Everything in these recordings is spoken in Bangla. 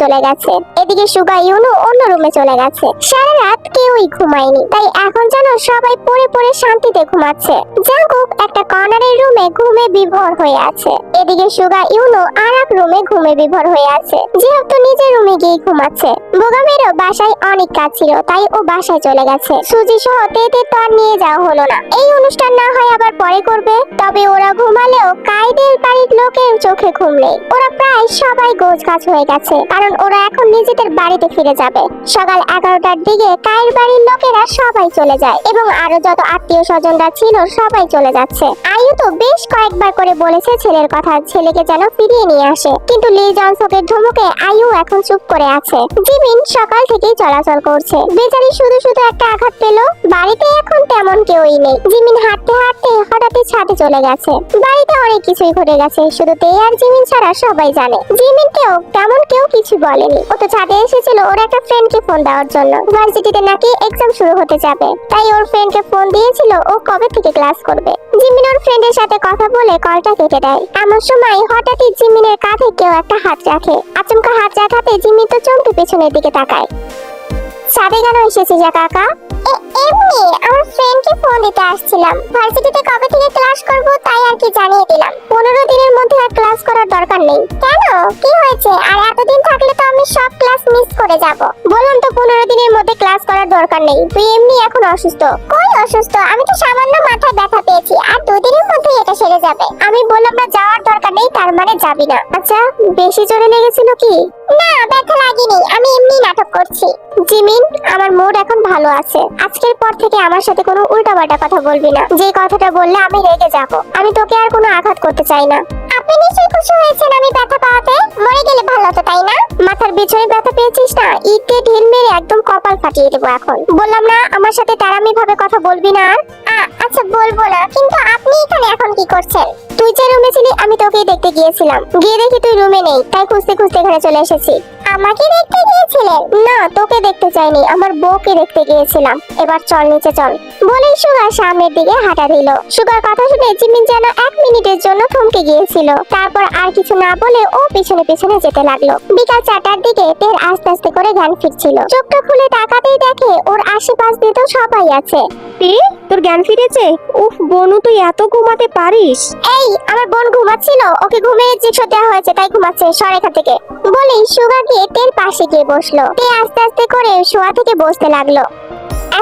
চলে গেছে। এদিকে সুগা ইউনু অন্য রুমে চলে গেছে। সারা রাত কেউই ঘুমায়নি। তাই এখন যেন সবাই পড়ে পড়ে শান্তিতে ঘুমাচ্ছে। জাঙ্কুক একটা কর্নারের রুমে ঘুমে বিভোর হয়ে আছে। এদিকে সুগা ইউনু আর এক রুমে ঘুমে বিভোর হয়ে আছে। যেহেতু নিজের রুমে গিয়ে ঘুমাচ্ছে। বোগামেরও বাসায় অনেক কাজ ছিল, তাই ও বাসায় চলে গেছে। সুজি সহ তেতে তো আর নিয়ে যাওয়া হলো না। এই অনুষ্ঠান না হয় আবার পরে করবে। তবে ওরা ঘুমালেও কাইদের বাড়ির লোকের চোখে ঘুম নেই। ওরা প্রায় সবাই গোছ গাছ হয়ে গেছে। কারণ ওরা এখন নিজেদের বাড়িতে ফিরে যাবে। সকাল এগারোটার দিকে কায়ের বাড়ির লোকেরা সবাই চলে যায় এবং আরও যত আত্মীয় স্বজনরা ছিল সবাই চলে যাচ্ছে। আয়ু তো বেশ কয়েকবার করে বলেছে ছেলের কথা, ছেলেকে যেন ফিরিয়ে নিয়ে আসে। কিন্তু লি জনসকের ধমকে আয়ু এখন চুপ করে আছে। জিমিন সকাল থেকেই চলাচল করছে। বেচারি শুধু শুধু একটা আঘাত পেল, বাড়িতে এখন তেমন কেউই নেই। জিমিন হাঁটতে হাঁটতে হঠাৎই ছাদে চলে গেছে। বাড়িতে অনেক কিছুই ঘটে গেছে, শুধু তে আর জিমিন ছাড়া সবাই জানে। জিমিনকেও তেমন কেউ কিছু বলেনি। ও তো ছাদে এসেছিল, ওর একটা ফ্রেন্ডকে ফোন দেওয়ার জন্য। ভার্সিটিতে নাকি এক্সাম শুরু হতে যাবে। তাই ওর ফ্রেন্ডকে ফোন দিয়েছিল, ও কবে থেকে ক্লাস করবে? জিমিন ওর ফ্রেন্ডের সাথে কথা বলে কলটা কেটে দেয়। এমন সময় হঠাৎই জিমিনের কাঁধে কেউ একটা হাত রাখে। আচমকা হাত রাখাতে জিমিন তো চমকে পেছনের দিকে তাকায়। ছাদে কেন এসেছিস কাকা এমনি, আমার ফ্রেন্ডকে ফোন দিতে আসছিলাম। ভার্সিটিতে কবে থেকে ক্লাস করব তাই আর কি জানিয়ে দিলাম। পনেরো দিনের মধ্যে আর ক্লাস করার দরকার নেই। কেন? কি হয়েছে? আর এতদিন থাকলে তো আমি সব ক্লাস মিস করে যাব। বললাম তো পনেরো দিনের মধ্যে করার দরকার নেই। তুই এমনি এখন অসুস্থ। কই অসুস্থ? আমি তো সামান্য মাথায় ব্যথা পেয়েছি। আর দুদিনের মধ্যেই এটা সেরে যাবে। আমি বললাম না, যাওয়ার দরকার নেই, তার মানে যাবি না। আচ্ছা বেশি জোরে লেগেছিল কি? না, ব্যথা লাগেনি। আমি এমনি নাটক করছি। জিমিন, আমার মুড এখন ভালো আছে। আজকের পর থেকে আমার সাথে কোনো উল্টাপাল্টা কথা বলবি না। যে কথাটা বললে আমি রেগে যাব। আমি তোকে আর কোনো আঘাত করতে চাই না। আপনি নিশ্চয়ই খুশি হয়েছেন আমি ব্যথা পাওয়াতে। মরে গেলে ভালো হতো, তাই না? মাথার পেছনে ব্যথা পেয়েছিস না? ইটে ঢিল মেরে একদম কপাল ফাটিয়ে দেবো এখন। বললাম না, আমার সাথে তারামি ভাবে কথা বলবি না আচ্ছা বলব না, কিন্তু আপনি এখানে এখন কি করছেন? তুই যে রুমে ছিলি, আমি তোকেই দেখতে গিয়েছিলাম। গিয়ে দেখি তুই রুমে নেই, তাই খুঁজতে খুঁজতে এখানে চলে এসেছি। আমাকে দেখতে গিয়েছিলেন? না, তোকে দেখতে চাইনি, আমার বউকে দেখতে গিয়েছিলাম। এবার চল নিচে চল। বলেই সুগার সামনের দিকে হাঁটা দিল। সুগার কথা শুনে জিমিন যেন এক মিনিটের জন্য থমকে গিয়েছিল। তারপর আর কিছু না বলে ও পিছনে পিছনে যেতে লাগল। বিকাল চারটার দিকে তের আস্তে আস্তে করে জ্ঞান ফিরছিল। চোখটা খুলে তাকাতেই দেখে ওর আশেপাশ দিয়ে তো সবাই আছে। তে তোর জ্ঞান ফিরেছে? উফ বনু তুই এত ঘুমাতে পারিস। এই আমার বোন ঘুমাচ্ছিল। ওকে ঘুমের ইঞ্জেকশন দেওয়া হয়েছে তাই ঘুমাচ্ছে সর এখান থেকে। বলেই সুগা গিয়ে তের পাশে গিয়ে বসল। তে আস্তে আস্তে করে শোয়া থেকে বসতে লাগল।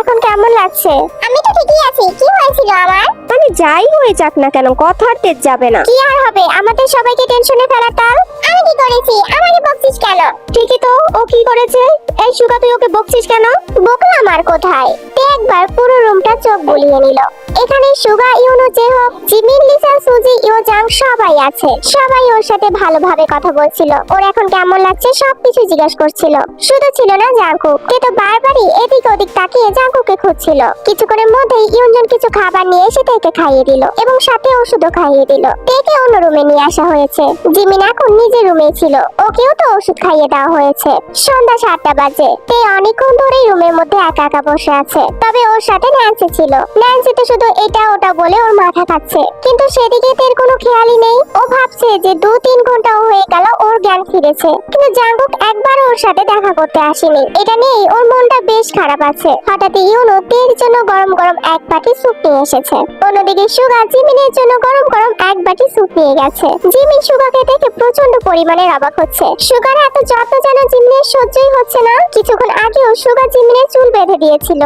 এখন কেমন লাগছে? আমি তো ঠিকই আছি। কি হয়েছিল আমার? মানে যাই হয়ে যাক না কেন কথা আর তেজ যাবে না। কি আর হবে? আমাদের সবাইকে টেনশনে ফেলা তাল? আমি কি করেছি? আমাকে বকছিস কেন? ঠিকই তো ও কি করেছে? এই সুগা তুই ওকে বকছিস কেন? বকলাম আর কোথায়? তে একবার পুরো রুমটা চোখ বুলিয়ে নিল। এখানে সুগা ইউনো যে হোক জিমিন লিসা সুজি ইয়োজাং সবাই আছে। সবাই ওর সাথে ভালোভাবে কথা বলছিল। ওর এখন কেমন লাগছে সবকিছু জিজ্ঞেস করছিল। শুধু ছিল না জাঙ্কুক তে তো বারবারই এদিক ওদিক তাকিয়ে জাঙ্কুকে খুঁজছিল। কিছুক্ষণের মধ্যেই ইউনজন কিছু খাবার নিয়ে এসে তেকে খাইয়ে দিল এবং সাথে ওষুধও খাইয়ে দিল। তেকে অন্য রুমে নিয়ে আসা হয়েছে। জিমিন এখন নিজের রুমে ছিল। ওকেও তো ওষুধ খাইয়ে দেওয়া হয়েছে। সন্ধ্যা সাতটা বাজে। তে অনেকক্ষণ ধরেই রুমের মধ্যে একা একা বসে আছে। তবে ওর সাথে ন্যান্সি ছিল। ন্যান্সি তো শুধু এটা ওটা বলে ওর মাথা খাচ্ছে। কিন্তু সেদিকে তের কোনো খেয়ালই নেই। ও ভাবছে যে দু তিন ঘণ্টা হয়ে গেল ওর জ্ঞান ফিরেছে। কিন্তু জাঙ্গুক একবার ওর সাথে দেখা করতে আসেনি। এটা নিয়েই ওর মনটা বেশ খারাপ আছে। হঠাৎ ইউনো তের জন্য গরম গরম এক বাটি স্যুপ নিয়ে এসেছে। অন্যদিকে সুগা জিমিনের জন্য গরম গরম এক বাটি স্যুপ নিয়ে গেছে। জিমিন সুগাকে দেখে প্রচণ্ড পরিমাণে অবাক হচ্ছে। সুগার এত যত্ন যেন জিমিনের সহ্যই হচ্ছে না। কিছুক্ষণ আগেও সুগা জিমিনের চুল বেঁধে দিয়েছিল।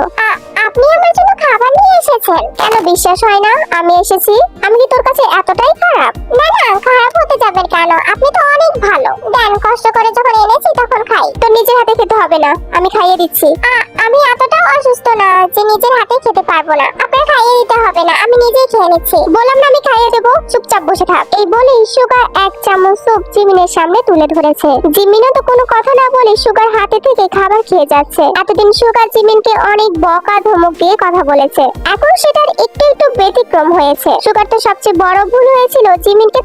আপনি আমার জন্য খাবার নিয়ে এসেছেন? কেন বিশ্বাস হয় না? আমি এসেছি। আমি কি তোর কাছে এতটাই খারাপ? না না, খারাপ হতে যাবেন কেন? আপনি তো অনেক ভালো। দেন, কষ্ট করে যখন এনেছি তখন খাই। তো নিজের হাতে খেতে হবে না। আমি খাইয়ে দিচ্ছি। আ- নিজের হাতে খেতে পারব না। খেয়ে বললাম না, আমি খাইয়ে দেবো। চুপচাপ বসে থাক। এই বলেই সুগার এক চামচ জিমিনের সামনে তুলে ধরেছে। জিমিনও তো কোনো কথা না বলে সুগার হাতে থেকে খাবার খেয়ে যাচ্ছে। এতদিন সুগার জিমিনকে অনেক বকা ধমক দিয়ে কথা বলেছে। এখন সেটার একটু একটু ব্যতিক্রম হয়েছে। সুগার তো সবচেয়ে বড় ভুল হয়েছিল জিমিনকে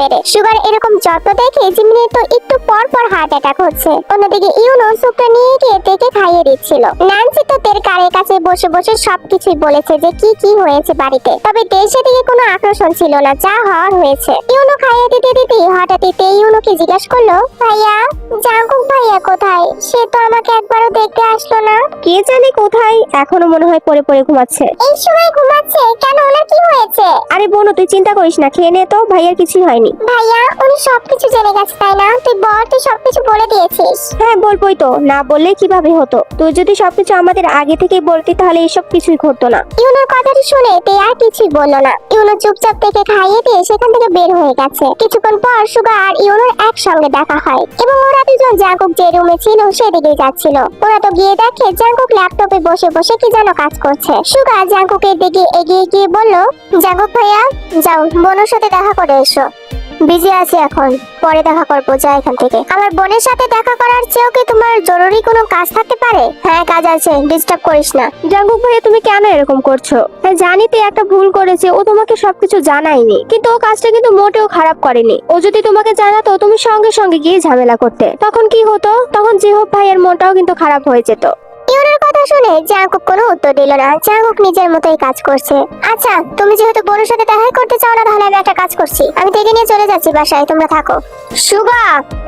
মেরে। সুগার এরকম দেখে জিমিনের তো একটু পর পর হার্ট অ্যাটাক হচ্ছে। অন্যদিকে ইউনো স্যুপটা নিয়ে গিয়ে খাইয়ে দিচ্ছিল। ন্যান্সি তো তের কারের কাছে বসে বসে সবকিছুই বলেছে যে কি কি হয়েছে বাড়িতে। তবে সেদিকে কোনো আকর্ষণ ছিল না যা হওয়ার হয়েছে। ইউনো খাইয়ে দিতে ইউনোকে জিজ্ঞেস করল ভাইয়া জাঙ্কুক ভাইয়া কোথায়? সে তো আমাকে একবারও দেখতে আসলো না। কে জানে কোথায় এখনও মনে হয় পড়ে পড়ে ঘুমাচ্ছে। এই সময় ঘুমাচ্ছে? কেন? ওনার কি হয়েছে? আরে বোনু তুই চিন্তা করিস না খেয়ে নে তো ভাইয়ার কিছুই হয়নি। ভাইয়া উনি সবকিছু জেনে গেছে তাই না? তুই বল তুই সবকিছু বলে দিয়েছিস। হ্যাঁ বলবোই তো না বললে কীভাবে হতো? তুই যদি সবকিছু আমাদের আগে থেকেই বলতি তাহলে এসব কিছুই ঘটতো না। ইউনোর কথাটি শুনে তে আর কিছুই বলল না। ইউনো চুপচাপ থেকে খাইয়ে দিয়ে সেখান থেকে বের হয়ে গেছে। কিছুক্ষণ পর সুগা আর ইউনোর একসঙ্গে দেখা হয় এবং ওরা দুজন জাঙ্কুক যে রুমে ছিল সেদিকে যাচ্ছিল। ওরা তো গিয়ে দেখে জাঙ্কুক ল্যাপটপে বসে বসে কি যেন কাজ করছে। সুগা জাঙ্কুকের দিকে এগিয়ে গিয়ে বলল, জাঙ্কুক ভাইয়া, যাও বোনের সাথে দেখা করে এসো। বিজি আছি এখন। পরে দেখা করব, যা এখান থেকে। আমার বোনের সাথে দেখা করার চেয়েও কি তোমার জরুরি কোনো কাজ থাকতে পারে? হ্যাঁ কাজ আছে ডিস্টার্ব করিস না। জাঙ্গুক ভাইয়া, তুমি কেন এরকম করছ? হ্যাঁ জানি তো একটা ভুল করেছে, ও তোমাকে সবকিছু জানায়নি। কিন্তু ও কাজটা কিন্তু মোটেও খারাপ করেনি। ও যদি তোমাকে জানাতো, তুমি সঙ্গে সঙ্গে গিয়ে ঝামেলা করতে। তখন কি হতো? তখন জিহব ভাইয়ের মনটাও কিন্তু খারাপ হয়ে যেত। ইউনের কথা শুনে জাঙ্কুক কোনো উত্তর দিল না। জাঙ্কুক নিজের মতোই কাজ করছে। আচ্ছা তুমি যেহেতু বোনের সাথে দেখা করতে চাও না তাহলে আমি একটা কাজ করছি। আমি থেকে নিয়ে চলে যাচ্ছি বাসায় তোমরা থাকো। সুগা!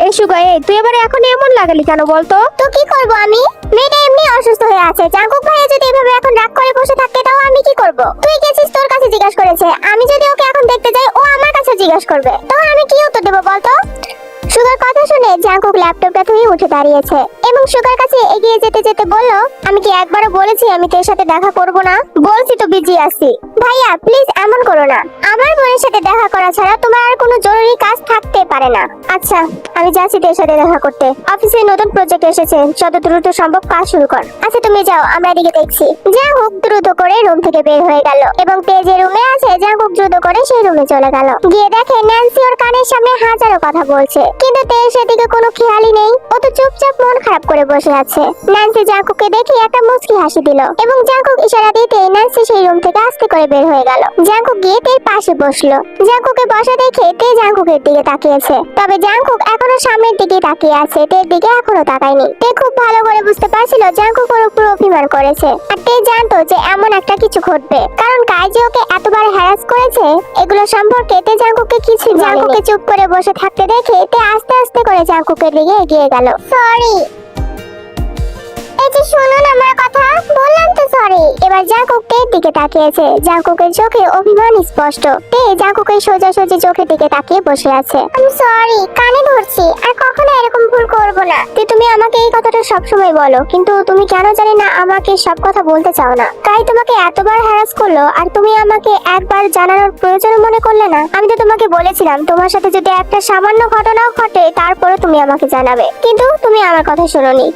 এই সুগা এই তুই এবারে এখন এমন লাগালি কেন বলতো? তো কি করব আমি? মেয়েটা এমনি অসুস্থ হয়ে আছে। জাঙ্কুক ভাইয়া যদি এভাবে এখন রাগ করে বসে থাকতে তাও আমি কি করব? তুই গেছিস তোর কাছে জিজ্ঞাসা করেছে। আমি যদি ওকে এখন দেখতে যাই ও আমার কাছে জিজ্ঞাসা করবে। তখন আমি কি উত্তর দেবো বলতো? সুগার কথা শুনে জাঙ্কুক ল্যাপটপটা ধুয়ে উঠে দাঁড়িয়েছে এবং সুগার কাছে এগিয়ে যেতে যেতে বলল, আমি কি একবারও বলেছি আমি তোর সাথে দেখা করব না? বলছি তো বিজি আছি। ভাইয়া প্লিজ এমন করো না। আমার বোনের সাথে দেখা করা ছাড়া তোমার আর কোনো জরুরি কাজ থাকতে পারে না। আচ্ছা আমি যাচ্ছি তোর সাথে দেখা করতে। অফিসে নতুন প্রজেক্ট এসেছে, যত দ্রুত সম্ভব কাজ শুরু কর। আচ্ছা তুমি যাও, আমরা এদিকে দেখছি। জাঙ্কুক দ্রুত করে রুম থেকে বের হয়ে গেল এবং তে যে রুমে আছে, জাঙ্কুক দ্রুত করে সেই রুমে চলে গেল। গিয়ে দেখে ন্যান্সি ওর কানের সামনে হাজারো কথা বলছে। কিন্তু তে সেদিকে কোনো খেয়ালই নেই। ও তো চুপচাপ মন খারাপ করে বসে আছে। ন্যান্সি জাঙ্কুককে দেখে একটা মুচকি হাসি দিল এবং জাঙ্কুক ইশারা দিতে ন্যান্সি সেই রুম থেকে আস্তে করে বের হয়ে গেল। জাঙ্কুক গিয়ে তের পাশে বসল। জাঙ্কুকে বসা দেখে তে জাঙ্কুকের দিকে তাকিয়েছে। তবে জাঙ্কুক এখনও সামনের দিকে তাকিয়ে আছে তের দিকে এখনও তাকায়নি। তে খুব ভালো করে বুঝতে পারছিল জাঙ্কুক ওর উপর অভিমান করেছে। আর তে জানতো যে এমন একটা কিছু ঘটবে। কারণ কাইজি ওকে এতবার হ্যারাস করেছে এগুলো সম্পর্কে তে জাঙ্কুককে কিছু জাঙ্কুকে চুপ করে বসে থাকতে দেখে তে আস্তে আস্তে করে জাঙ্কুকের দিকে এগিয়ে গেল। সরি এই যে শুনুন আমার কথা বললাম সরি এবার জাঙ্কুক তের দিকে তাকিয়েছে। জাঙ্কুকের চোখে অভিমান স্পষ্ট। তে জাঙ্কুকের সোজা সোজা চোখের দিকে তাকিয়ে বসে আছে। আমি সরি কানে ধরছি। আর কখনো এরকম ভুল করব না। তে, তুমি আমাকে এই কথাটা সবসময় বলো। কিন্তু তুমি কেন জানি না আমাকে সব কথা বলতে চাও না। তাই তোমাকে এতবার হ্যারাস করল আর তুমি আমাকে একবার জানানোর প্রয়োজন মনে করলে না? আমি তো তোমাকে বলেছিলাম, তোমার সাথে যদি একটা সামান্য ঘটনাও ঘটে তারপরে তুমি আমাকে জানাবে। কিন্তু তুমি আমার কথা শোনোনি।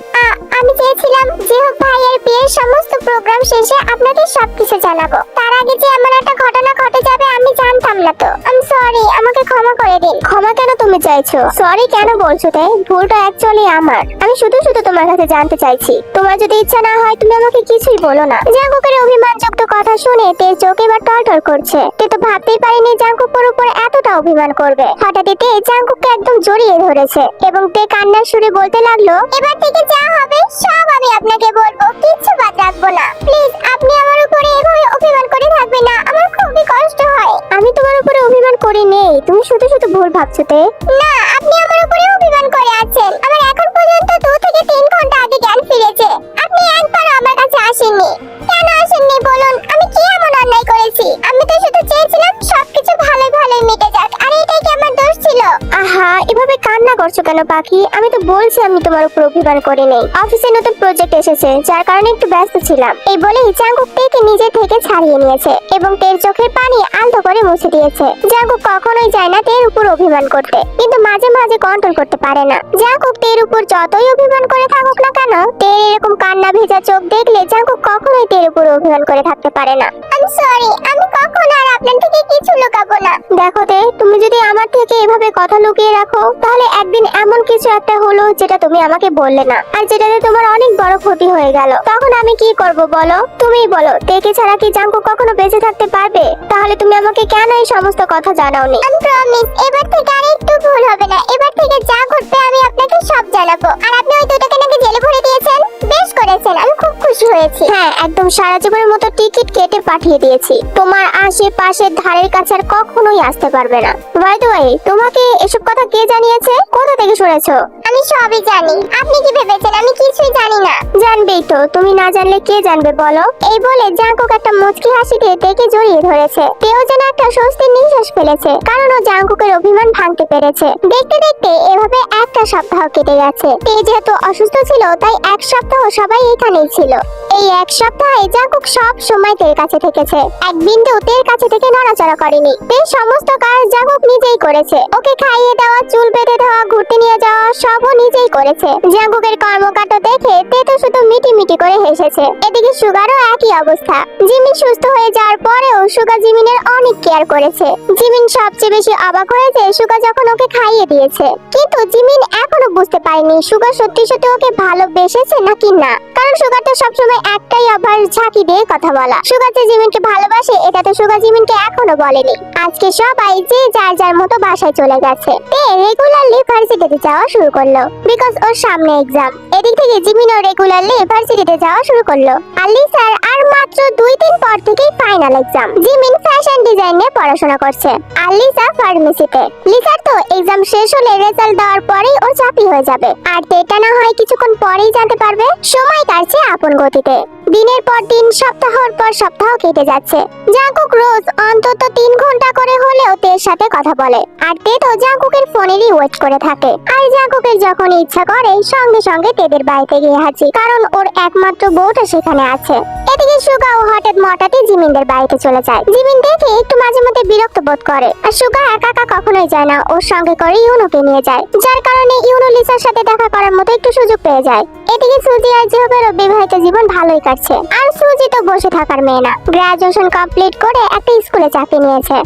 আমি চেয়েছিলাম যে ভাইয়ের বিয়ের সমস্ত প্রোগ্রাম শেষে আপনাকে সবকিছু জানাব। তার আগে যে এমন একটা ঘটনা ঘটে যাবে, আমি জানতাম না তো। আমি সরি আমাকে ক্ষমা করে দিন। ক্ষমা কেন তুমি চাইছো? সরি কেন বলছো তাই ভুলটা অ্যাকচুয়ালি আমার। আমি শুধু শুধু তোমার কাছে জানতে চাইছি। তোমার যদি ইচ্ছা না হয়, তুমি আমাকে কিছুই বলো না। জাঙ্কুকের অভিমানযুক্ত কথা শুনে তের চোখ এবার টলটল করছে। তে তো ভাবতেই পারিনি জাঙ্কুকের উপর এতটা অভিমান করবে। হঠাৎই তে জাঙ্কুককে একদম জড়িয়ে ধরেছে এবং তে কান্নার সুরে বলতে লাগল, এবার থেকে যা হবে, সব আমি আপনাকে বলব। কিচ্ছু বাদ রাখব না। প্লিজ আপনি আমার উপরে এভাবে অভিমান করে থাকবেন না। আমার খুবই কষ্ট হয়। আমি তোমার উপরে অভিমান করি নেই। তুমি শুধু শুধু ভুল ভাবছ তে। না আপনি আমার উপরে অভিমান করে আছেন। আমার এখন পর্যন্ত দু থেকে তিন ঘণ্টা আগে জ্ঞান ফিরেছে। আপনি একবারও আমার কাছে আসেননি। কেন আসেননি বলুন? আমি কি এমন অন্যায় করেছি? আমি তো শুধু চেয়েছিলাম সবকিছু ভালো ভালো মিটে যাক। এটাই কি আমার দোষ ছিল? আহা, এভাবে কান্না করছ কেন পাখি? আমি তো বলছি আমি তোমার উপর অভিমান করি নেই। অফিসে নতুন প্রজেক্ট এসেছে, যার কারণে একটু ব্যস্ত ছিলাম। এই বলেই জাঙ্কুক তেকে নিজে থেকে ছাড়িয়ে নিয়েছে এবং তের চোখের পানি আলতো করে মুছে দিয়েছে। জাঙ্কুক কখনোই যায় না তের উপর অভিমান করতে, কিন্তু মাঝে মাঝে কন্ট্রোল করতে পারে না। জাঙ্কুক তের উপর যতই অভিমান করে থাকুক না কেন, তের এরকম কান্না ভেজা চোখ দেখলে জাঙ্কুক কখনোই তের উপর অভিমান করে থাকতে পারে না। আমি সরি আমি কখনো আর আপনার থেকে কিছু লুকাবো না। দেখো তে, তুমি যদি আমার থেকে এভাবে কথা লুকিয়ে রাখো তাহলে একদিন এমন কিছু একটা হলো যেটা তুমি আমাকে বললে না। আর যেটাতে তোমার অনেক বড় ক্ষতি হয়ে গেল। তখন আমি কি করব বলো? তুমিই বলো তেকে ছাড়া কি জাঙ্কু কখনো বেঁচে থাকতে পারবে? তাহলে তুমি আমাকে কেন এই সমস্ত কথা জানাওনি? আমি প্রমিস এবার থেকে আর একটু ভুল হবে না। এবার থেকে যা ঘটবে আমি আপনাকে সব জানাব। আর আপনি ওই দুটোকে নাকি জেলে ভরে দিয়েছেন? বেশ করেছেন আমি খুব খুশি হয়েছি। হ্যাঁ হ্যাঁ একদম সারা জীবনের মতো টিকিট কেটে পাঠিয়ে দিয়েছি। তোমার আশেপাশের ধারের কাছে আর কখনোই আসতে পারবে না। বাই দ্য ওয়ে তোমাকে এসব কথা কে জানিয়েছে? কোথা থেকে শুনেছো? আমি সবই জানি। আপনি কি ভেবেছেন? আমি কিছুই জানি না। জানবেই তো। তুমি না জানলে কে জানবে বলো? এই বলে জাঙ্কুক একটা মুচকি হাসি দিয়ে তেকে জড়িয়ে ধরেছে। তেও যেন একটা স্বস্তির নিঃশ্বাস ফেলেছে। কারণ ও জাঙ্কুকের অভিমান ভাঙতে পেরেছে। দেখতে দেখতে এভাবে একটা সপ্তাহ কেটে গেছে। তে যেহেতু অসুস্থ ছিল তাই এক সপ্তাহ সবাই এখানেই ছিল। এই এক সপ্তাহে জাঙ্কুক সব সময় তের কাছে থেকেছে। এক বিন্দু তের কাছে থেকে নড়াচড়া করেনি। তের সমস্ত কাজ জাঙ্কুক নিজেই করেছে। ওকে খাইয়ে দেওয়া, চুল বেঁধে দেওয়া, ঘুরতে নিয়ে যাওয়া, সবও নিজেই করেছে। জাঙ্কুকের কর্মকাণ্ড দেখে তে তো শুধু মিটি মিটি করে হেসেছে। এদিকে সুগারও একই অবস্থা। জিমিন সুস্থ হয়ে যাওয়ার পরেও সুগা জিমিনের অনেক কেয়ার করেছে। জিমিন সবচেয়ে বেশি অবাক হয়েছে সুগা যখন ওকে খাইয়ে দিয়েছে। কিন্তু জিমিন এখনও বুঝতে পারেনি সুগা সত্যি সত্যি ওকে ভালোবেসেছে নাকি না। কারণ সুগার তো সবসময় একটাই অভ্যাস, ঝাঁকি দিয়ে কথা বলা। সুগা যে জিমিনকে ভালোবাসে, এটা তো সুগা জিমিনকে এখনও বলেনি। আজকে সবাই যে যার যার মতো বাসায় চলে গেছে। তে রেগুলারলি ভার্সিটিতে যাওয়া শুরু করল। বিকজ ওর সামনে এক্সাম এদিক থেকে জিমিনও রেগুলারলি ভার্সিটিতে যাওয়া শুরু করল। আর লিসার আর মাত্র দুই দিন পর থেকেই final exam Jimin fashion design নিয়ে পড়াশোনা করছে। আর লিসা ফার্মেসিতে লিসার তো এক্সাম শেষ হলে রেজাল্ট দেওয়ার পরেই ওর চাকরি হয়ে যাবে। আর তেটা না হয় কিছুক্ষণ পরেই জানতে পারবে। সময় কাটছে আপন গতিতে। দিনের পর দিন, সপ্তাহর পর সপ্তাহ কেটে যাচ্ছে। জাঙ্কুক রোজ অন্তত তিন ঘণ্টা করে হলেও তের সাথে কথা বলে। আর তে তো জাঙ্কুকের ফোনেরই ওয়েট করে থাকে। আর জাঙ্কুকের যখন ইচ্ছা করে, সঙ্গে সঙ্গে তেদের বাড়িতে গিয়ে হাজি কারণ ওর একমাত্র বউটা সেখানে আছে। এদিকে সুগা ও হঠাৎ মঠাৎই জিমিনদের বাড়িতে চলে যায়। জিমিন দেখে একটু মাঝে মধ্যে বিরক্ত বোধ করে। আর সুগা একা একা কখনোই যায় না, ওর সঙ্গে করে ইউনোকে নিয়ে যায়। যার কারণে ইউনো লিসার সাথে দেখা করার মতো একটু সুযোগ পেয়ে যায়। এদিকে সুজি আর জেহবেরও বিবাহিত জীবন ভালোই কাটছে। আর সুজি তো বসে থাকার মেয়ে না। গ্রাজুয়েশন কমপ্লিট করে একটা স্কুলে চাকরি নিয়েছে।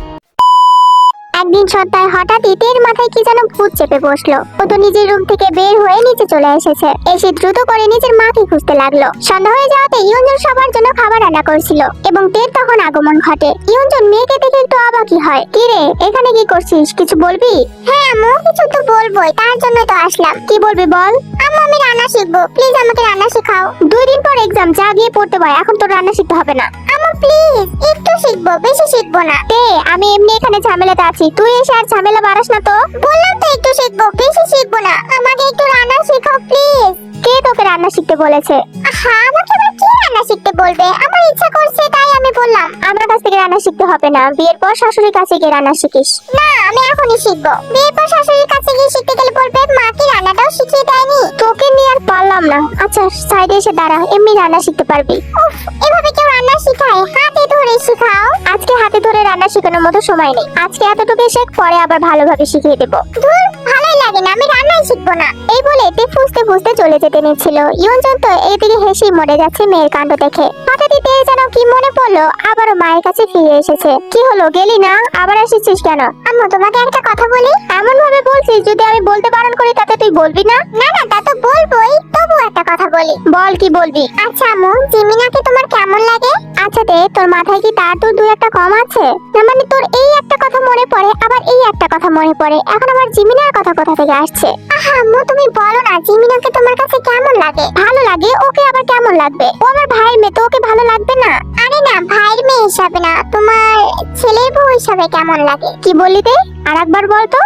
একদিন সন্ধ্যায় হঠাৎই তের মাথায় কি যেন ভূত চেপে বসল। ও তো নিজের রুম থেকে বের হয়ে নিচে চলে এসেছে। এসে দ্রুত করে নিজের মাকে খুঁজতে লাগল। সন্ধ্যা হয়ে যাওয়াতে ইয়ঞ্জন সবার জন্য খাবার রান্না করছিল এবং তের তখন আগমন ঘটে। ইয়ঞ্জন মেয়েকে দেখে একটু অবাকই হয়। কি রে, এখানে কি করছিস? কিছু বলবি? হ্যাঁ আম্মু, কিছু তো বলবোই। তার জন্য তো আসলাম। কি বলবি বল? আম্মু, আমি রান্না শিখব। প্লিজ আমাকে রান্না শেখাও। দুই দিন পর এক্সাম যা গিয়ে পড়তে পারে, এখন তো রান্না শিখতে হবে না। আম্মু, প্লিজ, একটু শিখব, বেশি শিখব না। তে আমি এমনি এখানে ঝামেলাতে আছি। তুই এসে আর ঝামেলা বাড়াস না তো। বললাম তো একটু শিখব, বেশি শিখব না। আমাকে একটু রান্না শেখাও প্লিজ কে তোকে রান্না শিখতে বলেছে? হ্যাঁ আমাকে আবার কে রান্না শিখতে বলবে? আমার ইচ্ছা করছে, তাই আমি বললাম, আমার কাছ থেকে রান্না শিখতে হবে না। বিয়ের পর শাশুড়ির কাছে গিয়ে রান্না শিখিস। না, আমি এখনই শিখব। বিয়ের পর শাশুড়ির কাছে গিয়ে শিখতে গেলে বলবে, মা কি রান্নাটাও শিখিয়ে দেয়নি? তোকে নিয়ে আর পারলাম না। আচ্ছা সাইডে এসে দাঁড়া, এমনি রান্না শিখতে পারবি। উফ, এভাবে রান্না শিখায় হাতে ধরে শেখাও। আজকে হাতে ধরে রান্না শেখানোর মতো সময় নেই। আজকে এতটুকু শেখ, পরে আবার ভালোভাবে শিখিয়ে দেবো। ধুর, ভালোই লাগে না, আমি রান্নাই শিখব না। এই বলে তে ফুসতে ফুসতে চলে যেতে নিচ্ছিল। ইয়ঞ্জন তো এইদিকে হেসেই মরে যাচ্ছে মেয়ের কাণ্ড দেখে। হঠাৎই তে যেন কি মনে পড়ল, আবারও মায়ের কাছে ফিরে এসেছে। কি হলো, গেলি না? আবার এসেছিস কেন? আম্মু, তোমাকে একটা কথা বলি? এমন ভাবে বলছিস, যদি আমি বলতে বারণ করি, তাতে তুই বলবি না? না না, তা তো বলবোই। তবু একটা কথা বলি। বল কি বলবি? আচ্ছা আম্মু, জিমিনাকে তোমার কেমন লাগে? আচ্ছা দে তোর মাথায় কি তার তোর দুই একটা কম আছে? না মানে তোর এই একটা কথা মনে পড়ে, আবার এই একটা কথা মনে পড়ে। এখন আবার জিমিনার কথা কোথা থেকে আসছে? আহা আম্মু, তুমি বলো না, জিমিনাকে তোমার কাছে কেমন লাগে? ভালো লাগে? ওকে আবার কেমন লাগবে? ও আমার ভাইয়ের মেয়ে, তো ওকে ভালো লাগবে না? আরে না, ভাইয়ের মেয়ে হিসাবে না, তোমার ছেলের বউ হিসাবে কেমন লাগে? কি বলি বললি তে আর একবার বলতো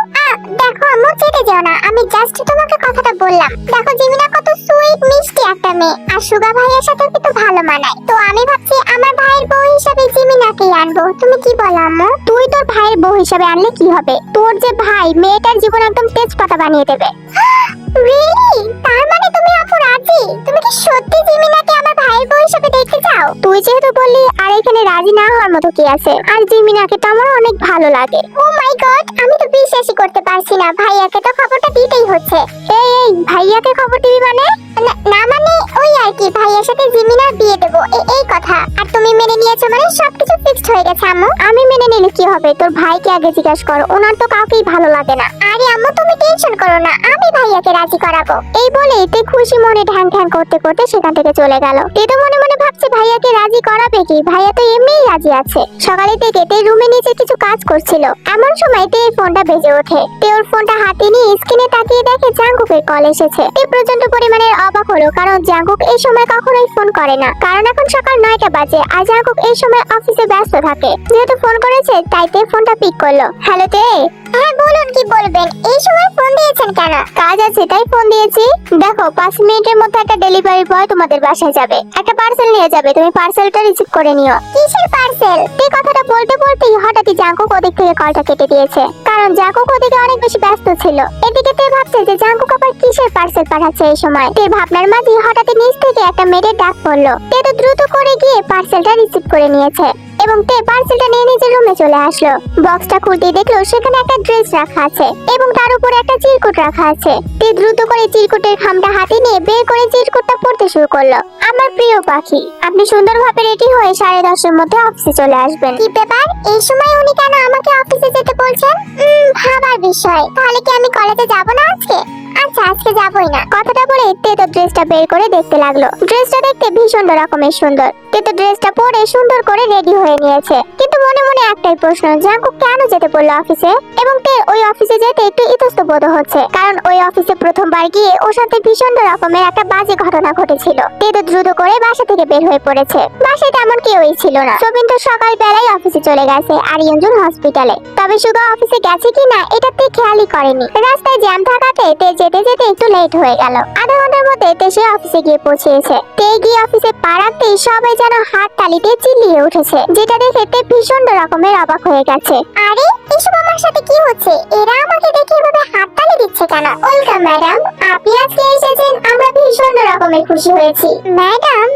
দেখো আম্মু চেটে যাও না আমি জাস্ট তোমাকে কথাটা বললাম। দেখো জিমিনা কত সুইট মিষ্টি একটা মেয়ে আর সুগা ভাইয়ের সাথে কিন্তু ভালো মানায়। তো আমি ভাবছি আমার ভাইয়ের বউ হিসাবে জিমিনাকেই আনব। তুমি কি বলো আম্মু? তুই তোর ভাইয়ের বউ হিসাবে আনলে কি হবে? তোর যে ভাই মেয়েটার জীবন একদম তেজপাতা বানিয়ে দেবে। রিয়েলি তার মানে তুমি আপু রাজি? তুমি কি সত্যি জিমিনাকে আমার ভাইয়ের বউ হিসেবে দেখতে চাও? তুই যেহেতু বললি আর এখানে রাজি না হওয়ার মতো কি আছে? আর জিমিনাকে তো আমার অনেক ভালো লাগে। ও মাই গড আমি তো বিশ্বাসই করতে পারছি না। ভাইয়াকে তো খবরটা দিতেই হচ্ছে। এই এই, ভাইয়াকে খবর দিবি মানে? না- মানে ওই আর কি, ভাইয়ার সাথে জিমিনার বিয়ে দেবো। এই কথা। আর তুমি মেনে নিয়েছো মানে সবকিছু ফিক্সড হয়ে গেছে, আম্মু। আমি মেনে নিলে কি হবে? তোর ভাইকে আগে জিজ্ঞাসা কর, ওনার তো কাউকেই ভালো লাগে না। আরে আম্মু, তুমি টেনশন করো না। আমি ভাইয়াকে রাজি করাবো। এই বলে তে খুশি মনে ঢ্যাং ঢ্যাং করতে করতে সেখান থেকে চলে গেল। তে তো মনে মনে ভাবছে ভাইয়াকে রাজি করাবে কি? ভাইয়া তো এমনিই রাজি আছে। সকালে থেকে তে রুমে নিচে কিছু কাজ করছিল। এমন সময় তে ফোনটা বেজে ওঠে। তেওর ফোনটা হাতে নিয়ে স্ক্রিনে তাকিয়ে দেখে জাঙ্গুকের কল এসেছে। তে প্রচণ্ড পরিমাণের অবাক হলো, কারণ জাঙ্গুক এই সময় কখনোই ফোন করে না। কারণ এখন সকাল নয়টা বাজে আর জাঙ্গুক এই সময় অফিসে ব্যস্ত থাকে। যেহেতু ফোন করেছে, তাই তে ফোনটা পিক করল। হ্যালো তে! হ্যাঁ বলুন কি বলবেন? এই সময় ফোন দিয়েছেন কেন? কাজ আছে, তাই ফোন দিয়েছি। দেখো, পাঁচ মিনিটের মধ্যে একটা ডেলিভারি বয় তোমাদের বাসায় যাবে। একটা পার্সেল নিয়ে যাবে, তুমি পার্সেলটা রিসিভ করে নিও। কিসের পার্সেল তুই কথাটা বলতে বলতেই হঠাৎই জাঙ্কুক ওদিক থেকে কলটা কেটে দিয়েছে। কারণ জাঙ্কুক ওদিকে অনেক বেশি ব্যস্ত ছিল। এদিকে তে ভাবছে যে জাঙ্কুক আবার কিসের পার্সেল পাঠাচ্ছে এই সময়? তে ভাবনার মাঝে হঠাৎই নিচ থেকে একটা মেয়ের ডাক পড়ল। তে তো দ্রুত করে গিয়ে পার্সেলটা রিসিভ করে নিয়েছে। এবং তে পার্সেলটা নিয়ে নিজের রুমে চলে আসলো। বক্সটা খুলতে দেখল সেখানে একটা ড্রেস রাখা আছে এবং তার উপরে একটা চিরকুট রাখা আছে। তে দ্রুত করে চিরকুটের খামটা হাতে নিয়ে বের করে চিরকুটটা পড়তে শুরু করল। আমার প্রিয় পাখি, আপনি সুন্দরভাবে রেডি হয়ে সাড়ে দশের মধ্যে অফিসে চলে আসবেন। কি ব্যাপার? এই সময় উনি কেন আমাকে অফিসে যেতে বলছেন? ভাবার বিষয়। তাহলে কি আমি কলেজে যাব না আজকে? আচ্ছা আজকে যাবই না। কথাটা বলে তে তো ড্রেসটা বের করে দেখতে লাগল। ড্রেসটা দেখতে ভীষণ রকমের সুন্দর। তে তো ড্রেসটা পরে সুন্দর করে রেডি হয়ে নিয়েছে কিন্তু মনে মনে একটাই প্রশ্ন জাঙ্কু কেন যেতে বলল অফিসে? এবং তে ওই অফিসে যেতে একটু ইতস্ত হচ্ছে? কারণ ওই অফিসে প্রথমবার গিয়ে ওর সাথে ভীষণ রকমের একটা বাজে ঘটনা ঘটেছিল। তে দ্রুত করে বাসা থেকে বের হয়ে পড়েছে। বাসায় তেমন কেউই ছিল না। তো সকাল বেলায় অফিসে চলে গেছে, আর ইয়ঞ্জন হসপিটালে। তবে সুগা অফিসে গেছে কিনা এটা তে খেয়ালই করেনি। রাস্তায় জ্যাম থাকাতে তে যেতে যেতে একটু লেট হয়ে গেল। আধা ঘণ্টার মধ্যে তে সে অফিসে গিয়ে পৌঁছেছে। তে গিয়ে অফিসে পা রাখতেই সবাই যেন হাত তালিতে চিল্লিয়ে উঠেছে। যেটা দেখে তে ভীষণ রকমের অবাক হয়ে গেছে। আরে, এসব আমার সাথে কি হচ্ছে? এরা আমাকে দেখে এভাবে হাত তালি দিচ্ছে কেন? ওয়েলকাম ম্যাডাম, আপনি আজকে এসেছেন, আমরা ভীষণ রকমের খুশি হয়েছি। ম্যাডাম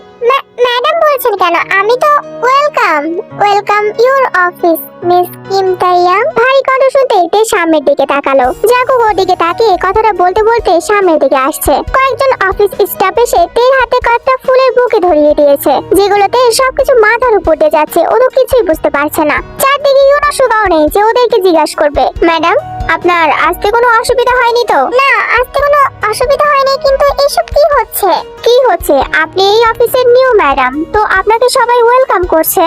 ম্যাডাম বলছেন কেন? আমি তো welcome. Welcome your office, Miss Kim Taeyang ভারী কণ্ঠ শুনতে তে সামনের দিকে তাকালো। জাকুক ওদিকে তাকিয়ে কথাটা বলতে বলতে সামনের দিকে আসছে। কয়েকজন অফিস স্টাফ এসে তের হাতে কয়েকটা ফুলের বুকে ধরিয়ে দিয়েছে, যেগুলোতে সবকিছু মাথার উপর দিয়ে যাচ্ছে। ও তো কিছুই বুঝতে পারছে না। চারদিকে ইউনো সুগাও নেই যে ওদেরকে জিজ্ঞাসা করবে। ম্যাডাম, আপনার আসতে কোনো অসুবিধা হয়নি তো? না, আসতে কোনো অসুবিধা হয়নি, কিন্তু এসব কি হচ্ছে? কি হচ্ছে? আপনি এই অফিসের নিউ ম্যাডাম তো আপনাকে সবাই ওয়েলকাম করছে।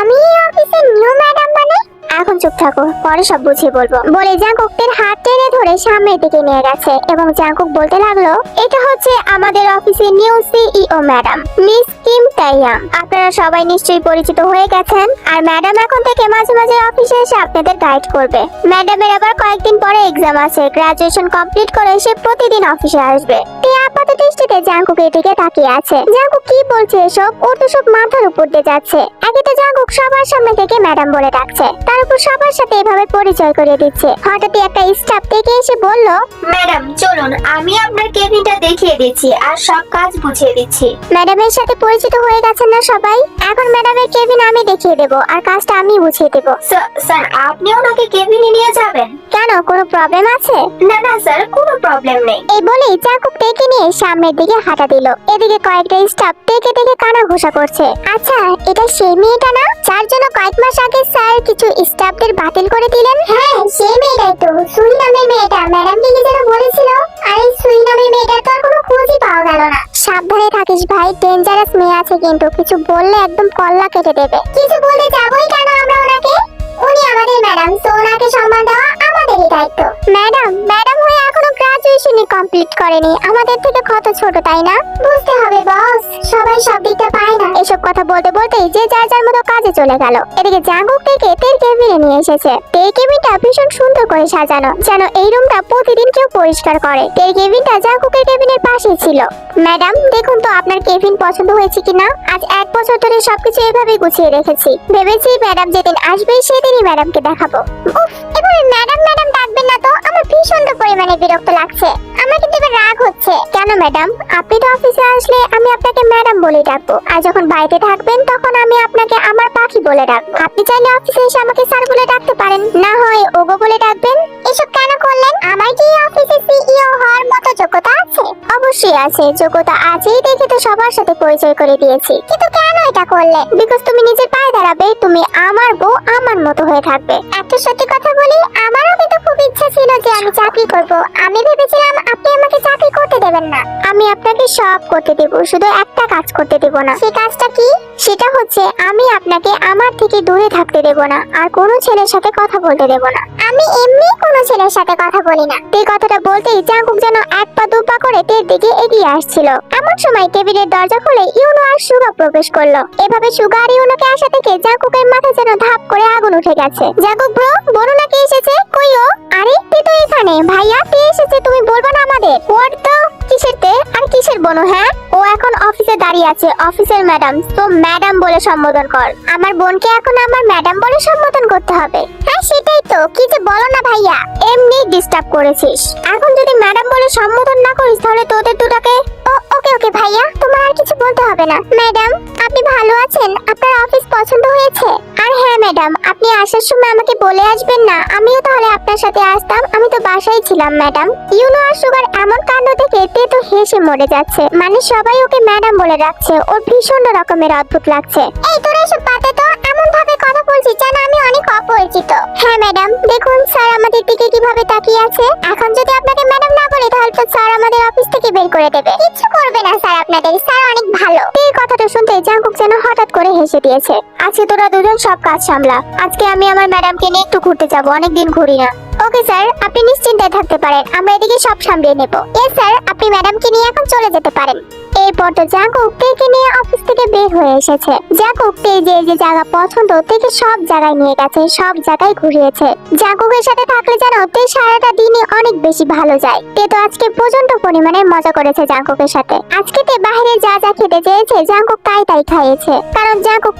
আমি এই অফিসের নিউ ম্যাডাম মানে? এখন চুপ থাকো, পরে সব বুঝিয়ে বলব। বলে জাঙ্কুকের হাত টেনে ধরে সামনের দিকে নিয়ে গেছে এবং জাঙ্কুক বলতে লাগল, এটা হচ্ছে আমাদের অফিসের new CEO, madam. Miss Kim Taeyang আপনারা সবাই নিশ্চয়ই পরিচিত হয়ে গেছেন, আর ম্যাডাম এখন থেকে মাঝে মাঝে অফিসে এসে আপনাদের গাইড করবে। ম্যাডামের আবার কয়েকদিন পরে এক্সাম আছে গ্রাজুয়েশন কমপ্লিট করে সে প্রতিদিন অফিসে আসবে। তে আপাত দৃষ্টিতে জাঙ্কুকের দিকে তাকিয়ে আছে। জাঙ্কুক কি বলছে এসব? ওর তো সব মাথার উপর দিয়ে যাচ্ছে। আগে তো জাঙ্কুক সবার সামনে থেকে ম্যাডাম বলে ডাকছে। তার উপর সবার সাথে এভাবে পরিচয় করে দিচ্ছে। হঠাৎই একটা স্টাফ থেকে এসে বলল ম্যাডাম চলুন আমি আপনার কেবিনটা দেখিয়ে দিচ্ছি আর সব কাজ বুঝিয়ে দিচ্ছি। ম্যাডামের সাথে পরিচিত হয়ে গেছেন না সবাই? এখন ম্যাডামের কেবিন আমি দেখিয়ে দেবো আর কাজটা আমি বুঝিয়ে দেবো। স্যার- স্যার আপনি ওনাকে কেবিনে নিয়ে যাবেন? কেন কোনো প্রবলেম আছে? না না স্যার কোনো প্রবলেম নেই। এই বলে চাকুক টেকে নিয়ে সামনের দিকে হাঁটা দিল। এদিকে কয়েকটা স্টাফ টেকে টেকে কানা ঘোষা করছে। আচ্ছা এটা সেই মেয়েটা না? যার জন্য কয়েক মাস আগে স্যার কিছু স্টাফদের বাতিল করে দিলেন? হ্যাঁ সেই মেয়েটাই তো। সুই নামের মেয়েটা। ম্যাডাম দিকে যেন বলেছিল আর এই সুই নামের মেয়েটা তো আর কোনো খোঁজই পাওয়া গেল না। সাবধানে থাকিস ভাই ডেঞ্জারাস মেয়ে আছে কিন্তু কিছু বললে একদম কল্লা কেটে দেবে। কিছু বলতে যাবোই কেন আমরা ওনাকে? উনি আমাদের ম্যাডাম তো ওনাকে সম্মান দেওয়া আমাদেরই দায়িত্ব ম্যাডাম ম্যাডাম হয়ে এখনও গ্রাজুয়েশনই কমপ্লিট করেনি। আমাদের থেকে কত ছোট তাই না? বুঝতে হবে বস সবাই সব দিকটা পায় না। এসব কথা বলতে বলতে যে যার যার মতো কাজে চলে গেল। এদিকে জাঙ্গুক থেকে তেল কেবিনে নিয়ে এসেছে। তেল কেবিনটা ভীষণ সুন্দর করে সাজানো যেন এই রুমটা প্রতিদিন কেউ পরিষ্কার করে। তেল কেবিনটা জাঙ্গুকের কেবিনের পাশেই ছিল। ম্যাডাম দেখুন তো আপনার কেবিন পছন্দ হয়েছে কিনা? আজ এক বছর ধরে সবকিছু এভাবে গুছিয়ে রেখেছি। ভেবেছি ম্যাডাম যেদিন আসবে সেদিনই ম্যাডামকে দেখাবো। উফ এবার ম্যাডাম ম্যাডাম! ডাকবেন না তো। আমার ভীষণ পরিমাণে বিরক্ত লাগছে। আমার কিন্তু এবার রাগ হচ্ছে। কেন, ম্যাডাম? আপনি তো অফিসে আসলে আমি আপনাকে ম্যাডাম বলে ডাকবো। আর যখন বাড়িতে থাকবেন, তখন আমি আপনাকে আমার পাখি বলে ডাকবো। আপনি চাইলে অফিসে এসে আমাকে স্যার বলে ডাকতে পারেন। না হয় ওগো বলে ডাকবেন। এসব কেন করলেন? আমার কি অফিসে সিইও হওয়ার মতো যোগ্যতা আছে? অবশ্যই আছে। যোগ্যতা আছেই দেখে তো সবার সাথে পরিচয় করে দিয়েছি। কিন্তু কেন এটা করলে বিকজ তুমি নিজের পায়ে দাঁড়াবে, তুমি আমার বউ আমার মতো হয়ে থাকবে। একটা সত্যি কথা বলি, আমারও কিন্তু খুব ইচ্ছা ছিল যে আমি চাকরি করব। আমি ভেবেছিলাম আপনি আমাকে চাকরি করতে দেবেন না। আমি আপনাকে সব করতে দেব, শুধু একটা কাজ করতে দেব না। সেই কাজটা কি? সেটা হচ্ছে, আমি আপনাকে আমার থেকে দূরে থাকতে দেব না, আর কোনো ছেলের সাথে কথা বলতে দেব না। আমি এমনি কোনো ছেলের সাথে কথা বলি না। এই কথাটা বলতেই জাঙ্কুক যেন এক পা দু পা করে তের দিকে এগিয়ে আসছিল। এমন সময় টেবিলের দরজা খুলে ইউনো আর সুগা প্রবেশ করল। এভাবে সুগা আর ইউনোকে আসা থেকে জাঙ্কুকের মাথায় যেন ধাপ করে আগুন উঠে গেছে। জাঙ্কুক, ব্রো বলো না কে এসেছে? কই ও? আরে, তে তো এখানে। ভাইয়া, তে এসেছে, তুমি বলবা না আমাদের? হোয়াট তো কিসের তে? আর কিসের বনু হ্যাঁ? ও এখন অফিসে দাঁড়িয়ে আছে, অফিসের ম্যাডাম। তো ম্যাডাম বলে সম্বোধন কর। আমার বোনকে এখন আমার ম্যাডাম বলে সম্বোধন করতে হবে। হ্যাঁ সেটাই তো। কি যে বলো না ভাইয়া। এমনি ডিস্টার্ব করেছিস। এখন যদি ম্যাডাম বলে সম্বোধন না করিস, তাহলে তোদের দুটাকে ও, ওকে ওকে ভাইয়া, তোমার আর কিছু বলতে হবে না। ম্যাডাম আপনি ভালো আছেন? আপনার অফিস পছন্দ হয়েছে? আর হ্যাঁ ম্যাডাম আপনি আসার সময় আমাকে বলে আসবেন না। আমিও তাহলে আপনার সাথে আসতাম। আমি তো বাসায় ছিলাম ম্যাডাম ইউনো আর সুগার এমন কাণ্ড দেখে তে তো হেসে মরে যাচ্ছে। মানে সবাই ওকে ম্যাডাম বলে রাখছে ওর ভীষণ রকমের অদ্ভুত লাগছে। এই তোরা এসব পাতে তো এমন ভাবে কথা বলছিস যেন আমি অনেক অপরিচিত। হ্যাঁ ম্যাডাম। দেখুন স্যার আমাদের দিকে কীভাবে তাকিয়ে আছে। এখন যদি আপনাকে ম্যাডাম না বলে তাহলে তো স্যার আমাদের অফিস থেকে বের করে দেবে। কিছু করবে না স্যার আপনাদের। স্যার অনেক ভালো। এই কথাটা শুনতে জাঙ্কুক যেন হঠাৎ করে হেসে দিয়েছে। আজকে তোরা দুজন সব কাজ সামলা। আজকে আমি আমার ম্যাডামকে নিয়ে একটু ঘুরতে যাব অনেকদিন ঘুরি না। ওকে স্যার আপনি নিশ্চিন্তায় থাকতে পারেন। আমরা এদিকে সব সামলিয়ে নেব। এ স্যার আপনি ম্যাডামকে নিয়ে এখন চলে যেতে পারেন। এরপর তো নিয়ে অফিস থেকে বের হয়ে এসেছে। যে যে জায়গা পছন্দ সব জায়গায় নিয়ে গেছে, সব জায়গায় ঘুরিয়েছে। সাথে থাকলে যেন তে সারাটা দিনই অনেক বেশি ভালো যায়। তে তো আজকে প্রচণ্ড পরিমাণে মজা করেছে সাথে। আজকে তে যা যা খেতে চেয়েছে তাই তাই খাইয়েছে। কারণ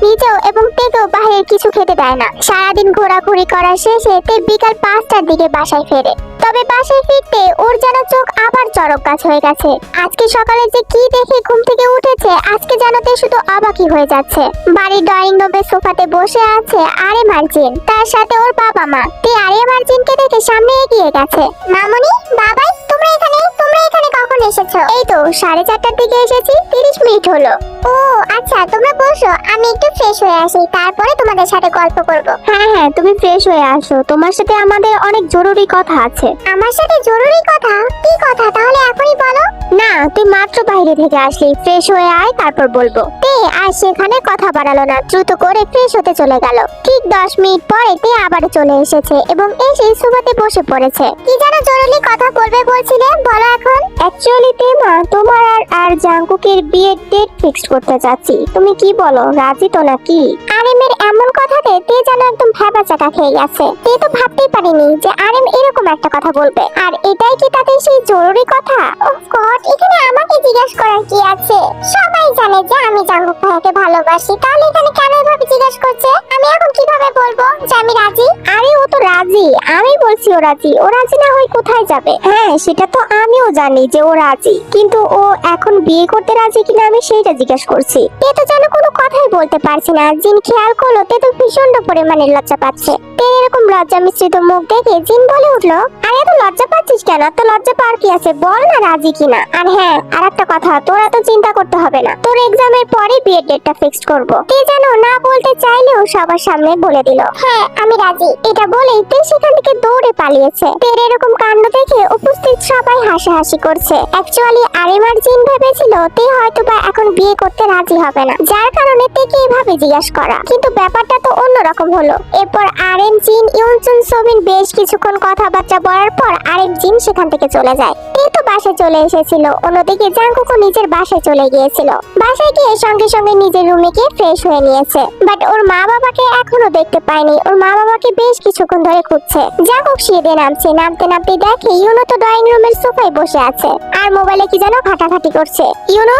নিজেও এবং তেকেও বাইরের কিছু খেতে দেয় না। সারাদিন ঘোরাঘুরি করা শেষে তে বিকাল পাঁচটার দিকে বাসায় ফেরে। তবে বাসায় ফিরতে ওর যেন চোখ আবার চরক গাছ হয়ে গেছে। আজকে সকালে যে কি দেখে ঘুম থেকে উঠেছে। আজকে যেন তে শুধু অবাকই হয়ে যাচ্ছে। বাড়ির ড্রয়িং রুমে সোফাতে বসে আছে আরে মার্জিন। তার সাথে ওর বাবা মা। তে আরে মার্জিনকে দেখে সামনে এগিয়ে গেছে। মামনি, বাবাই, তোমরা এখানে তোমরা এখানে কখন এসেছ? এই তো সাড়ে চারটার দিকে এসেছি তিরিশ মিনিট হলো। ও আচ্ছা তোমরা বসো আমি একটু ফ্রেশ হয়ে আসি তারপরে তোমাদের সাথে গল্প করব। হ্যাঁ হ্যাঁ তুমি ফ্রেশ হয়ে আসো। তোমার সাথে আমাদের অনেক জরুরি কথা আছে। আমার সাথে জরুরি কথা? কি কথা? তাহলে এখনই বলো। না তুই মাত্র বাইরে থেকে আসলি। ফ্রেশ হয়ে আয় তারপর বলব। তে আর সেখানে কথা বাড়ালো না। দ্রুত করে ফ্রেশ হতে চলে গেল। ঠিক দশ মিনিট পরে তে আবার চলে এসেছে এবং এসে সোফাতে বসে পড়েছে। কি যেন জরুরি কথা বলবে বলছিলে? বলো এখন অ্যাকচুয়ালি তেমা তোমার আর আর জাঙ্কুকের বিয়ের ডেট ফিক্সড করতে চাচ্ছি তুমি কি বলো, রাজি তো নাকি? আরেমের এমন কথাতে তে যেন একদম ভেবা চাকা খেয়ে গেছে। তে তো ভাবতেই পারিনি যে আরেম এরকম একটা কথা বলবে। আর এটাই কি তাদের সেই জরুরি কথা? ওহ গড এখানে আমাকে জিজ্ঞাসা করার কি আছে? সবাই জানে যে আমি জাঙ্গুক ভাইয়াকে ভালোবাসি। তাহলে এখানে কেন এভাবে জিজ্ঞাসা করছে? আমি এখন কীভাবে বলব যে আমি রাজি? আরে ও তো রাজি। আমি বলছি ও রাজি। ও রাজি না হয়ে কোথায় যাবে? হ্যাঁ সেটা তো আমিও জানি যে ও রাজি, কিন্তু ও এখন বিয়ে করতে রাজি কিনা আমি সেইটা জিজ্ঞেস করছি। তে তো যেন কোনো কথাই বলতে পারছে না। জিন খেয়াল করল, তে তো ভীষণ পরিমাণে লজ্জা পাচ্ছে। এরকম লজ্জা মিশ্রিত মুখ দেখে জিন বলে উঠল, আরে, এত লজ্জা পাচ্ছিস কেন? তো লজ্জা পার কি আছে? বল না রাজি কিনা? আর হ্যাঁ আর একটা কথা, তোরা তো চিন্তা করতে হবে না। তোর এক্সামের পরে বিয়ের ডেটটা ফিক্সড করব। তে যেন না বলতে চাইলেও সবার সামনে বলে দিল হ্যাঁ আমি রাজি। এটা বলেই তে সেখান থেকে দৌড়ে পালিয়েছে। তের এরকম কাণ্ড দেখে উপস্থিত সবাই হাসাহাসি করছে। অ্যাকচুয়ালি আরিমার জিন ভেবেছিল তে হয়তো বা এখন বিয়ে করতে রাজি হবে না। যার কারণে তেকে এভাবে জিজ্ঞাসা করা। কিন্তু ব্যাপারটা তো অন্যরকম হলো। এরপর আরএম জিন ইউনচুন সোমিন বেশ কিছুক্ষণ কথাবার্তা বলার পর আরএম জিন সেখান থেকে চলে যায়। তে তো বাসায় চলে এসেছিল। অন্যদিকে জাঙ্কুকও নিজের বাসায় চলে গিয়েছিল। বাসায় গিয়ে সঙ্গে সঙ্গে নিজের রুমে গিয়ে ফ্রেশ হয়ে নিয়েছে। বাট ওর মা বাবাকে এখনও দেখতে পায়নি। ওর মা বাবাকে বেশ কিছুক্ষণ ধরে খুঁজছে। জাঙ্কুক সিঁড়ি নামছে। নামতে নামতে দেখে ইউনো তো ড্রয়িং রুমের সোফায় বসে আছে। আর মোবাইলে কি যেন ঘাটাঘাটি করছে। ইউনো,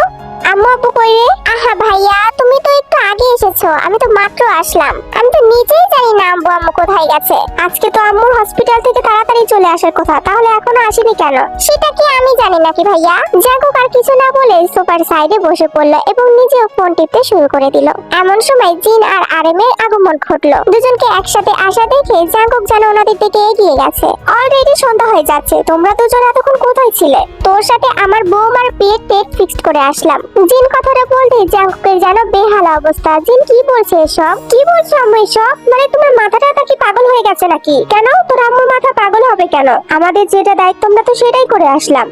আম্মু আপু কই রে? আহা ভাইয়া, তুমি তো একটু আগে এসেছ। আমি তো মাত্র আসলাম। আমি তো নিজেই যাই আম্মু কোথায় গেছে? আজকে তো আম্মুর হসপিটাল থেকে তাড়াতাড়ি চলে আসার কথা, তাহলে এখনও আসেনি কেন? সেটা কি আমি জানি নাকি ভাইয়া? জাগুক আর কিছু না বলে সোফার সাইডে বসে পড়ল এবং নিজেও ফোন টিপতে শুরু করে দিল। এমন সময় জিন আর আরেমের আগমন ঘটলো। দুজনকে একসাথে আসা দেখে জাগুক যেন ওনাদের দিকে এগিয়ে গেছে। অলরেডি সন্ধ্যা হয়ে যাচ্ছে, তোমরা দুজন এতক্ষণ কোথায় ছিলে? তোর সাথে আমার বৌমার বিয়ের পেট ফিক্সড করে আসলাম। জিন কথাটা বলতে জাঙ্কুকের যেন বেহালা অবস্থা। জিন কি বলছে এসব? কি বলছো আম্মু এসব? মানে তোমার মাথাটা কি পাগল হয়ে গেছে নাকি? কেন? তোর আম্মুর মাথা পাগল হবে কেন? আমাদের যেটা দায়িত্ব, আমরা তো সেটাই করে আসলাম।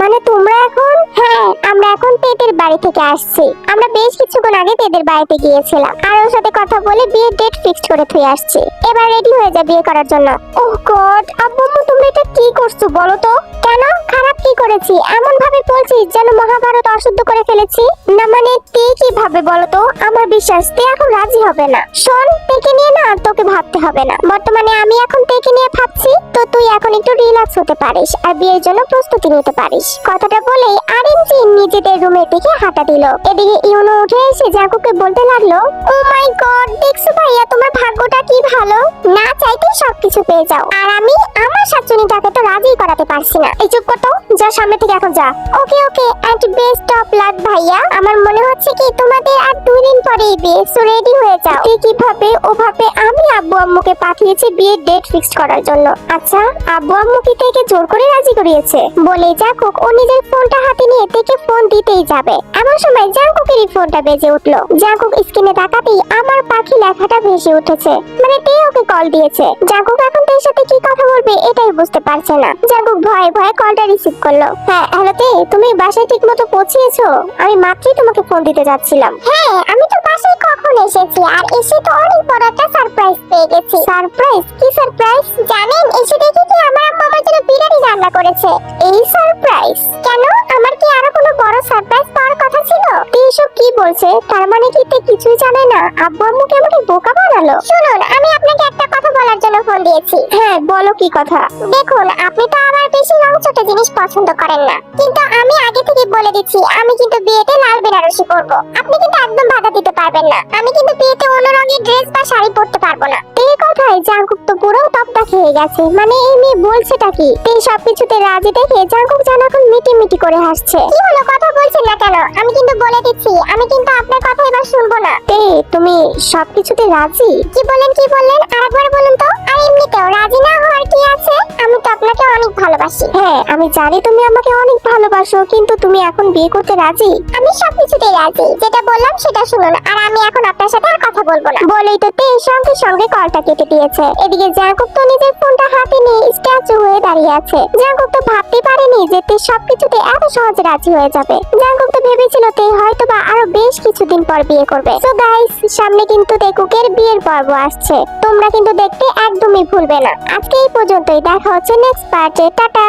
মানে তোমরা এখন? হ্যাঁ আমরা এখন তেদের বাড়ি থেকে আসছি। আমরা বেশ কিছুক্ষণ আগে তেদের বাড়িতে গিয়েছিলাম। আর ওর সাথে কথা বলে বিয়ের ডেট ফিক্সড করে আসছি। এবার রেডি হয়ে যা বিয়ে করার জন্য। ওহ গড, আব্বু এটা কি করছ বলো তো? কেন? খারাপ কি করেছি? এমন ভাবে বলছিস যেন মহাভারত অশুদ্ধ করে ফেলেছি? না মানে তে কীভাবে বলো তো? আমার বিশ্বাস, তে এখন রাজি হবে না। শোন তেকে নিয়ে না তোকে ভাবতে হবে না। বর্তমানে আমি এখন তেকে নিয়ে ভাবছি, তো তুই এখন একটু রিল্যাক্স হতে পারিস আর বিয়ের জন্য প্রস্তুতি নিতে পারিস। কথাটা বলেই আরএমজি নিজেদের রুমের দিকে হাঁটা দিল। এদিকে ইউনো উঠে এসে জাকুকে বলতে লাগল ও মাই গড দেখছ ভাইয়া, তোমার ভাগ্যটা কি ভালো? না চাইতেই সবকিছু পেয়ে যাও। আর আমি আমার শাশুড়িটাকে তো রাজি করাতে পারছি না। এই চুপ করতো যা সামনে থেকে এখন যা। Okay okay and best of luck ভাইয়া। আমার মনে হচ্ছে কি তোমাদের আর দুই দিন পরেই বিয়ে সো রেডি হয়ে যাও। তুই কীভাবে, ওভাবে আমি আব্বু আম্মুকে পাঠিয়েছি বিয়ের ডেট ফিক্সড করার জন্য। আচ্ছা আব্বু আম্মু কি থেকে জোর করে রাজি করিয়েছে? বলে জাকুক ও নিজের ফোনটা হাতে নিয়ে থেকে ফোন দিতেই যাবে। এমন সময় জাঙ্কুকেরই ফোনটা বেজে উঠল। জাঙ্কুক স্ক্রিনে তাকাতেই আমার পাখি লেখাটা ভেসে উঠেছে। মানে তে ওকে কল দিয়েছে। জাঙ্কুক এখন তের সাথে কি কথা বলবে এটাই বুঝতে পারছে না। জাঙ্কুক ভয়ে ভয়ে কলটা রিসিভ করল। হ্যাঁ হ্যালো তে, তুমি বাসায় ঠিক মতো পৌঁছিয়েছো? আমি মাত্রই তোমাকে ফোন দিতে যাচ্ছিলাম। হ্যাঁ আমি তো বাসায় কখন এসেছি? আর এসে তো অনেক বড় একটা সারপ্রাইজ পেয়ে গেছি সারপ্রাইজ কি সারপ্রাইজ জানেন, এসে দেখি কি আমার আম্মা আমার জন্য বিরিয়ানি রান্না করেছে। এই সারপ্রাইজ কেন? আমার কি আরও কোনো বড় সারপ্রাইজ পাওয়ার কথা ছিল? তে এসব কি বলছে? তার মানে কি তে কিছুই জানে না? আব্বু আম্মুকে আমাকে বোকা বানালো? শুনুন, আমি আপনাকে একটা কথা বলার জন্য ফোন দিয়েছি। হ্যাঁ বলো কি কথা? দেখুন, আপনি তো আমার বেশি রংচটা জিনিস পছন্দ করেন না। কিন্তু আমি আগে থেকে বলে দিচ্ছি, আমি কিন্তু বিয়েতে লাল বেনারসি করব আপনি কিন্তু একদম বাধা দিতে পারবেন না। আমি কিন্তু বিয়েতে অন্য রঙের ড্রেস বা শাড়ি পরতে পারব না। এই কথায় জাঙ্কুক তো পুরো তপ্তা খেয়ে গেছে। মানে এই মেয়ে বলছেটা কি? এই সবকিছুতে রাজি দেখে জাঙ্কুক যেন এখন মিটি মিটি করে হাসছে। কি হলো? কথা বলছেন না কেন? আমি কিন্তু বলে দিচ্ছি। আমি কিন্তু আপনার কথা এবার শুনব না। তে তুমি সবকিছুতে রাজি? কি বলেন কি বললেন আরেকবার বলুন তো। আর এমনিতেও রাজি না হওয়ার কি আছে? আমি তো আপনাকে অনেক ভালোবাসি। হ্যাঁ আমি জানি তুমি আমাকে অনেক ভালোবাসো কিন্তু তুমি এখন বিয়ে করতে রাজি? আমি সবকিছুতে রাজি। যেটা বললাম সেটা শুনুন। আর আমি এখন আপনার সাথে আর কথা বলব না। বলেই তো তে সঙ্গে সঙ্গে কলটা কেটে দিয়েছে। এদিকে জাঙ্কুক তো নিজের ফোনটা হাতে নিয়ে স্ট্যাচু হয়ে দাঁড়িয়ে আছে। জাঙ্কুক তো ভাবতে পারেনি যে তে সবকিছুতে এত সহজে রাজি হয়ে যাবে। জাঙ্কুক তো ভেবেছিল তে হয়তো বা আরও বেশ কিছুদিন পর বিয়ে করবে। সো গাইস সামনে কিন্তু তেকুকের বিয়ের পর্ব আসছে। তোমরা কিন্তু দেখতে একদমই ভুলবে না। আজকে এই পর্যন্তই। দেখা হচ্ছে নেক্সট পার্টে টাটা!